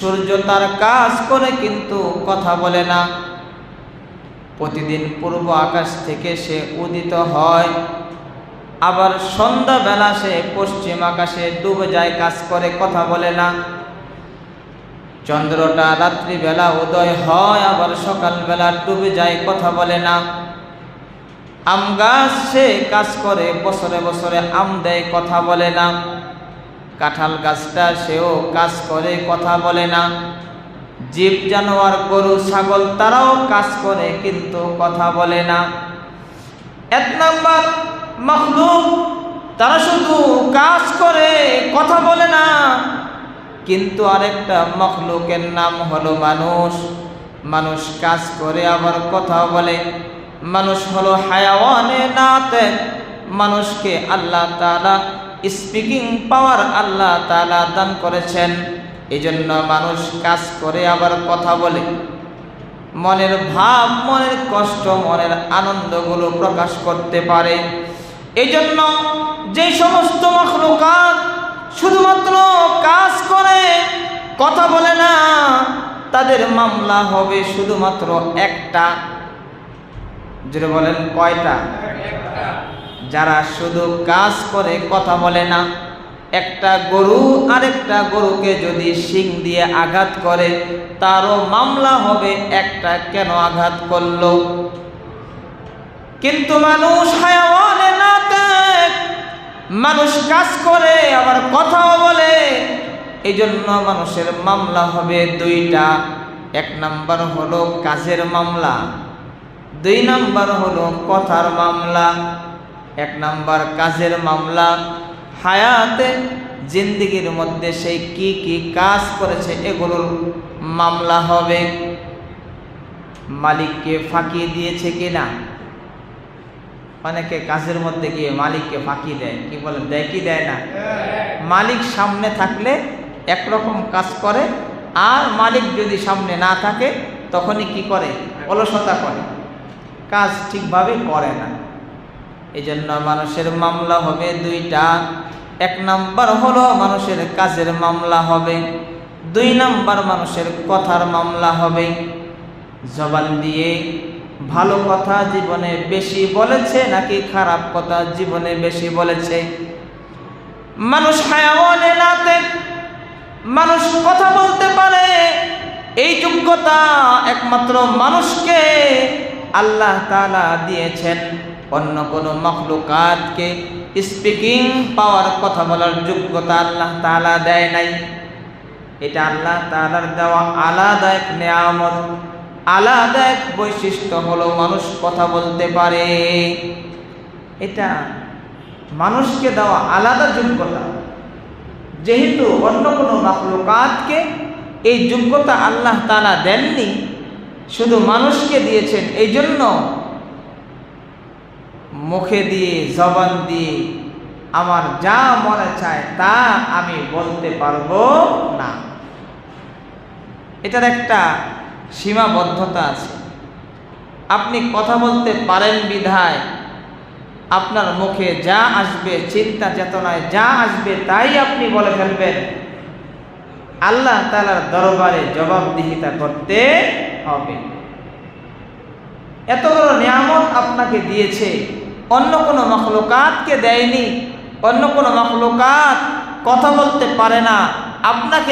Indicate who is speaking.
Speaker 1: সূর্য তার কাজ করে কিন্তু কথা বলে না। প্রতিদিন পূর্ব আকাশ থেকে সে উদিত হয়। আবার সন্ধ্যাবেলা সে পশ্চিম আকাশে ডুবে যায়, কাজ করে, কথা বলে না। চন্দ্রটা রাত্রিবেলা উদয় হয়, আবার সকালবেলা ডুবে যায়, কথা বলে না। আম গাছ সে কাজ করে, বছরে বছরে আম দেয়, কথা বলে না। কাঁঠাল গাছটা সেও কাজ করে, কথা বলে না। জীব জানোয়ার, গরু, ছাগল, তারাও কাজ করে, কিন্তু কথা বলে না। এক নাম্বার, মখলুক, তারা শুধু কাজ করে, কথা বলে না। কিন্তু আরেকটা মখলুকের নাম হলো মানুষ। মানুষ কাজ করে, আবার কথা বলে। মানুষ হলো হায়াওয়ানে নাতে। মানুষকে আল্লাহ তাআলা স্পিকিং পাওয়ার আল্লাহ তালা দান করেছেন। এই জন্য মানুষ কাজ করে আবার কথা বলে। মনের ভাব, মনের কষ্ট, মনের আনন্দগুলো প্রকাশ করতে পারে। এই জন্য যে সমস্ত মখলুকাত শুধুমাত্র কাজ করে, কথা বলে না, তাদের মামলা হবে শুধুমাত্র একটা। যেটা বলেন, কয়টা? যারা শুধু কাজ করে কথা বলে না, একটা গরু আরেকটা গরুকে যদি শিং দিয়ে আঘাত করে, তারও মামলা হবে একটা কেন আঘাত করল? কিন্তু মানুষ না মানুষ কাজ করে, আবার কথাও বলে। এই জন্য মানুষের মামলা হবে দুইটা। এক নাম্বার হলো কাজের মামলা, দুই নাম্বার হলো কথার মামলা। এক নাম্বার কাজের মামলা। হায়াতে জিন্দিগির মধ্যে সেই কি কি কাজ করেছে এগুলোর মামলা হবে। মালিককে ফাঁকি দিয়েছে কিনা? অনেকে কাজের মধ্যে গিয়ে মালিককে ফাঁকি দেয়। কি বলে, দেয় কি দেয় না? মালিক সামনে থাকলে একরকম কাজ করে, আর মালিক যদি সামনে না থাকে, তখনই কি করে? অলসতা করে। কাজ ঠিকভাবে করে না। এই জন্য মানুষের মামলা হবে দুইটা। এক নাম্বার হলো মানুষের কাজের মামলা হবে। দুই নাম্বার মানুষের কথার মামলা হবে। জবান দিয়ে ভালো কথা জীবনে বেশি বলেছে নাকি খারাপ কথা জীবনে বেশি বলেছে? মানুষ নাতে, মানুষ কথা বলতে পারে। এই যোগ্যতা একমাত্র মানুষকে আল্লাহ তালা দিয়েছেন। অন্য কোনো মখলুকাতকে স্পিকিং পাওয়ার কথা বলার যোগ্যতা আল্লাহ তালা দেয় নাই। এটা আল্লাহ তালার দেওয়া আলাদা এক নেয়ামত আলাদা এক বৈশিষ্ট্য হলো মানুষ কথা বলতে পারে। এটা মানুষকে দেওয়া আলাদা যোগ্যতা। যেহেতু অন্য কোনো মাখলুকাতকে এই যোগ্যতা আল্লাহ তালা দেননি, শুধু মানুষকে দিয়েছেন এই জন্য মুখে দিয়ে, জবান দিয়ে আমার যা মনে চায় তা আমি বলতে পারব না। এটার একটা সীমাবদ্ধতা আছে। আপনি কথা বলতে পারেন বিধায় আপনার মুখে যা আসবে, চিন্তা চেতনায় যা আসবে তাই আপনি বলে ফেলবেন। আল্লাহ তালার দরবারে জবাবদিহিতা করতে হবে। এত বড় নিয়ামত আপনাকে দিয়েছে। অন্য কোনো মখলুকাতকে দেয়নি অন্য কোনো মখলুকাত কথা বলতে পারে না। আপনাকে